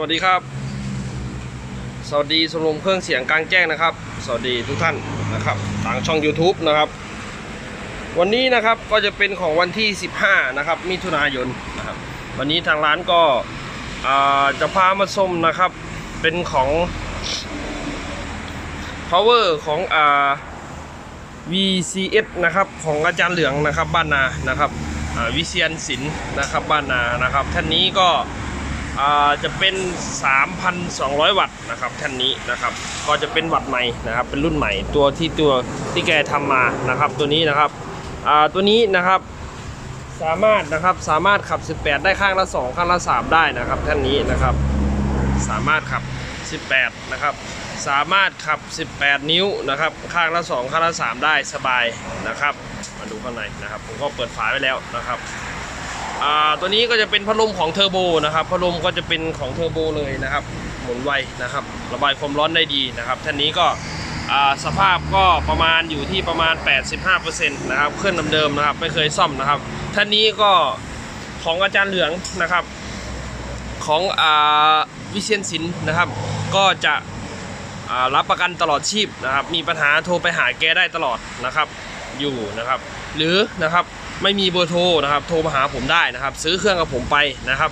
วัสดีครับ สวัสดีชมรมเครื่องเสียงกลางแจ้งนะครับ สวัสดีทุกท่านนะครับทางช่อง YouTube นะครับ วันนี้นะครับก็จะเป็นของวันที่ 15 นะครับ มิถุนายนนะครับ วันนี้ทางร้านก็จะพามาชมนะครับ เป็นของ power ของอ VCS นะครับของอาจารย์เหลืองนะครับบ้านนานะครับวิเชียนศิลป์นะครับบ้านนานะครับท่านนี้ก็ จะเป็น 3,200 วัตต์นะครับท่านนี้นะครับ ก็จะเป็นวัตต์ใหม่นะครับ เป็นรุ่นใหม่ตัวที่ตัวที่แกทำมานะครับ ตัวนี้นะครับตัวนี้นะครับสามารถนะครับสามารถขับ 18 ได้ข้างละ 2 ข้างละ 3 ได้นะครับ ท่านนี้นะครับ สามารถขับ 18 นะครับ สามารถขับ 18 นิ้วนะครับ ข้างละ 2 ข้างละ 3 ได้สบายนะครับ มาดูข้างในนะครับ ผมก็เปิดฝาไว้แล้วนะครับ อ่าตัวนี้ก็จะเป็นพัดลมของเทอร์โบนะครับพัดลมก็จะเป็นของเทอร์โบเลยนะครับ หมุนไวนะครับ ระบายความร้อนได้ดีนะครับท่านนี้ก็สภาพก็ประมาณอยู่ที่ประมาณ 85%นะครับเครื่องเดิมๆนะครับไม่เคยซ่อมนะครับท่านนี้ก็ของอาจารย์เหลืองนะครับ ของอวิเชียนศิลป์นะครับ ก็จะรับประกันตลอดชีพนะครับ มีปัญหาโทรไปหาแกได้ตลอดนะครับอยู่นะครับ หรือนะครับ ไม่มีเบอร์โทรนะครับ โทรมาหาผมได้นะครับ ซื้อเครื่องกับผมไปนะครับ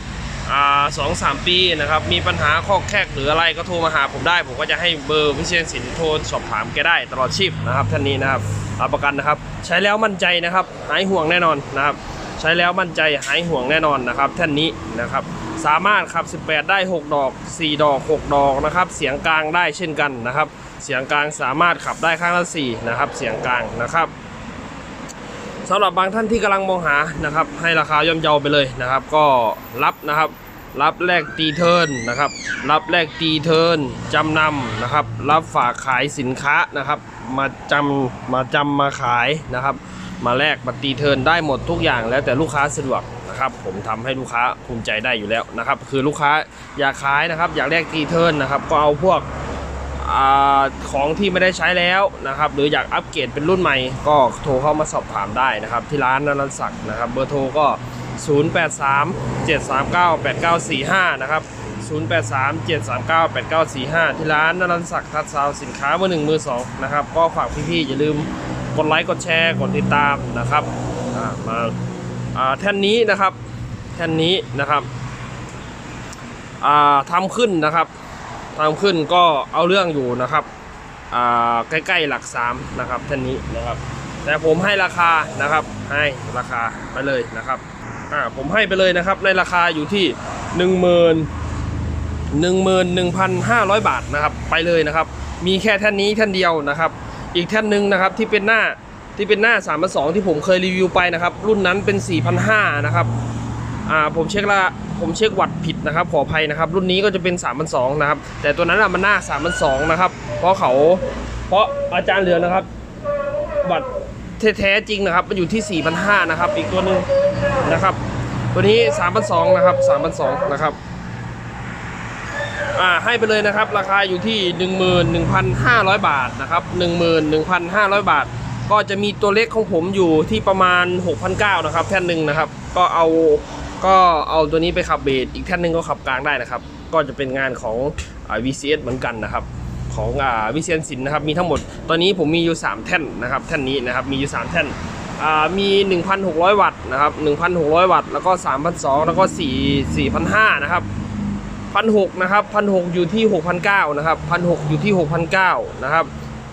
สองสามปีนะครับ มีปัญหาข้อแคกหรืออะไรก็โทรมาหาผมได้ ผมก็จะให้เบอร์วิเชียนศิลป์โทรสอบถามแกได้ตลอดชีพนะครับท่านนี้นะครับรับประกันนะครับ ใช้แล้วมั่นใจนะครับหายห่วงแน่นอนนะครับใช้แล้วมั่นใจหายห่วงแน่นอนนะครับ ท่านนี้นะครับสามารถขับ 18 ได้ 6 ดอก 4 ดอก 6 ดอกนะครับ เสียงกลางได้เช่นกันนะครับ เสียงกลางสามารถขับได้ข้างละ4นะครับ เสียงกลางนะครับ สำหรับบางท่านที่กำลังมองหานะครับให้ราคาย่อมเยาไปเลยนะครับ ก็รับนะครับ รับแลกตีเทิร์นนะครับ รับแลกตีเทิร์นจำนำนะครับ รับฝากขายสินค้านะครับ มาจำมาจำมาขายนะครับ มาแลกบัตรตีเทิร์นได้หมดทุกอย่างแล้วแต่ลูกค้าสะดวกนะครับผมทำให้ลูกค้าภูมิใจได้อยู่แล้วนะครับ คือลูกค้าอยากขายนะครับ อยากแลกตีเทิร์นนะครับ ก็เอาพวก ของที่ไม่ได้ใช้แล้วนะครับ หรืออยากอัปเกรดเป็นรุ่นใหม่ก็โทรเข้ามาสอบถามได้นะครับ ที่ร้านนรันศักดิ์นะครับ เบอร์โทรก็ 083 739 8945 นะครับ 083 739 8945 ที่ร้านนรันศักดิ์ทัดซาวสินค้ามือหนึ่งมือสองนะครับ ก็ฝากพี่ๆอย่าลืมกดไลค์กดแชร์กดติดตามนะครับมาแท่นนี้นะครับ แท่นนี้นะครับทำขึ้นนะครับ ทำขึ้นก็เอาเรื่องอยู่นะครับใกล้ๆหลักสามนะครับท่านนี้นะครับ แต่ผมให้ราคานะครับให้ราคาไปเลยนะครับผมให้ไปเลยนะครับในราคาอยู่ที่ 1 0 0 0 0 11,500 บาทนะครับไปเลยนะครับ มีแค่ท่านนี้ท่านเดียวนะครับ อีกท่านหนึ่งนะครับที่เป็นหน้าที่เป็นหน้า3 2 0ที่ผมเคยรีวิวไปนะครับ รุ่นนั้นเป็น 4,500นะครับ อ่าผมเช็คละผมเช็ควัตต์ผิดนะครับขออภัยนะครับ รุ่นนี้ก็จะเป็น3,200นะครับ แต่ตัวนั้นอะมันหน้า3,200นะครับ เพราะเขาเพราะอาจารย์เหลือนะครับ วัตต์แท้จริงนะครับ มันอยู่ที่4,500นะครับ อีกตัวหนึ่งนะครับ ตัวนี้3,200นะครับ3,200นะครับอ่าให้ไปเลยนะครับ ราคาอยู่ที่ 11,500 บาทนะครับ 11,500 บาท ก็จะมีตัวเล็กของผมอยู่ที่ประมาณ 6,900นะครับแท่นหนึ่งนะครับ ก็เอา ก็เอาตัวนี้ไปขับเบสอีกแท่นหนึ่งก็ขับกลางได้นะครับ ก็จะเป็นงานของอ VCS เหมือนกันนะครับของอ่าวิเชียนศิลป์นะครับมีทั้งหมดตอนนี้ผมมีอยู่ 3 แท่นนะครับแท่นนี้นะครับมีอยู่ 3 แท่นอ่ามี 1,600 วัตต์นะครับ1,600 วัตต์แล้วก็3,200แล้วก็4 4,500นะครับพันหกนะครับพันหกอยู่ที่หกพันเก้านะครับพันหกอยู่ที่หกพันเก้านะครับ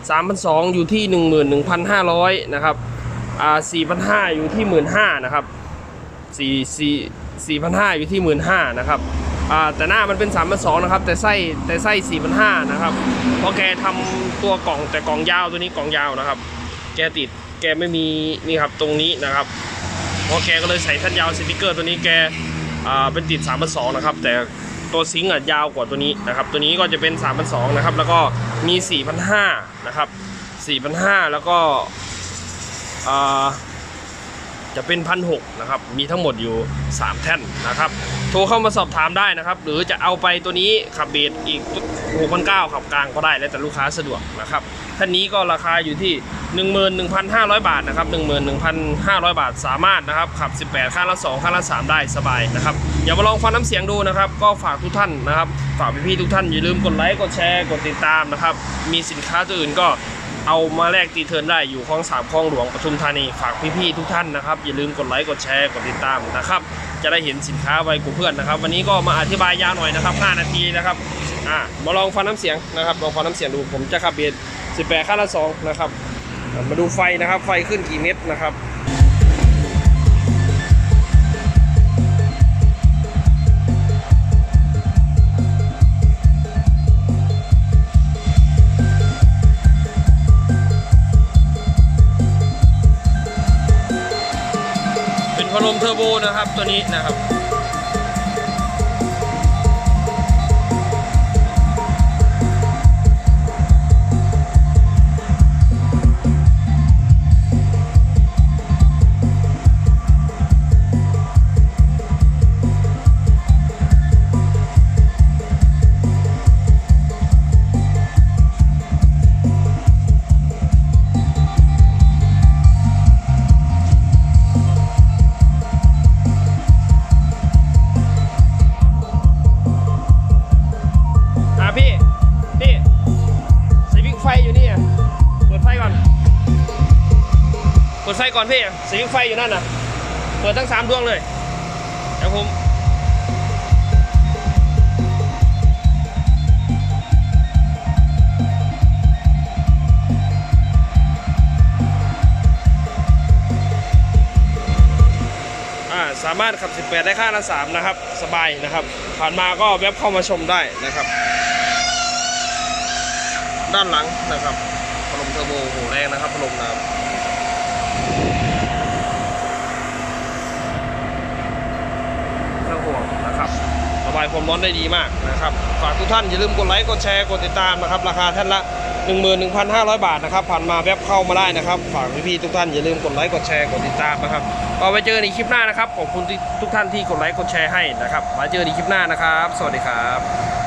สามพันสองอยู่ที่หนึ่งหมื่นหนึ่งพันห้าร้อยนะครับอ่าสี่พันห้าอยู่ที่หมื่นห้านะครับสี่สี่ สี่พันห้าอยู่ที่หมื่นนะครับแต่หน้ามันเป็นสามพันสนะครับแต่ไส้แต่ไส้สี่พันห้านะครับเพราะแกทำตัวกล่องแต่กล่องยาวตัวนี้กล่องยาวนะครับ แกติดแกไม่มีนี่ครับตรงนี้นะครับเพราะแกก็เลยใส่ท่านยาวสติกเกอร์ตัวนี้แกเป็นติด3 2 0นะครับแต่ตัวซิงค์อะยาวกว่าตัวนี้นะครับตัวนี้ก็จะเป็น3 2 0นะครับแล้วก็มี4,500นะครับ4,500แล้วก็อ่า จะเป็นพันหนะครับ มีทั้งหมดอยู่ 3 แท่นนะครับ โทรเข้ามาสอบถามได้นะครับ หรือจะเอาไปตัวนี้ขับเบสอีก6,900ขับกลางก็ได้แล้วแต่ลูกค้าสะดวกนะครับท่านนี้ก็ราคาอยู่ที่ 11,500 บาทนะครับ 11,500 บาทสามารถนะครับขับ 18 ข้างละ 2 ข้างละ 3 ได้สบายนะครับอย่ามาลองฟังน้ำเสียงดูนะครับ ก็ฝากทุกท่านนะครับ ฝากพี่ๆทุกท่านอย่าลืมกดไลค์กดแชร์กดติดตามนะครับ มีสินค้าตัวอื่นก็ เอามาแลกตีเทิร์นได้อยู่คลองสามคลองหลวงปทุมธานีฝากพี่ๆทุกท่านนะครับ อย่าลืมกดไลค์กดแชร์กดติดตามนะครับ จะได้เห็นสินค้าไวกูเพื่อนนะครับ วันนี้ก็มาอธิบายยาวหน่อยนะครับ 5 นาทีนะครับอ่ามาลองฟังน้ำเสียงนะครับลองฟังน้ำเสียงดูผมจะขับเบส18ข้าละ2นะครับมาดูไฟนะครับ ไฟขึ้นกี่เม็ดนะครับ พัดลมเทอร์โบนะครับตัวนี้นะครับ ดไฟก่อนพี่สวิงไฟอยู่นั่นน่ะ เปิดทั้งสามดวงเลย เดี๋ยวผมอ่าสามารถขับ 18 ได้ค่าละ3นะครับ สบายนะครับ ผ่านมาก็แวบเข้ามาชมได้นะครับ ด้านหลังนะครับพัดลมเทอร์โบโหแรงนะครับพัดลมน้ำเครื่ องห่วงนะครับระบายความร้อนได้ดีมากนะครับฝากทุกท่านอย่าลืมกดไลค์กดแชร์กดติดตามนะครับ ราคาท่านละ 11,500 บาทนะครับ ผ่านมาแวบเข้ามาได้นะครับ ฝากพี่ๆทุกท่านอย่าลืมกดไลค์กดแชร์กดติดตามนะครับก็ไว้เจอกันในคลิปหน้านะครับขอบคุณที่ทุกท่านที่กดไลค์กดแชร์ให้นะครับไว้เจอกันในคลิปหน้านะครับ สวัสดีครับ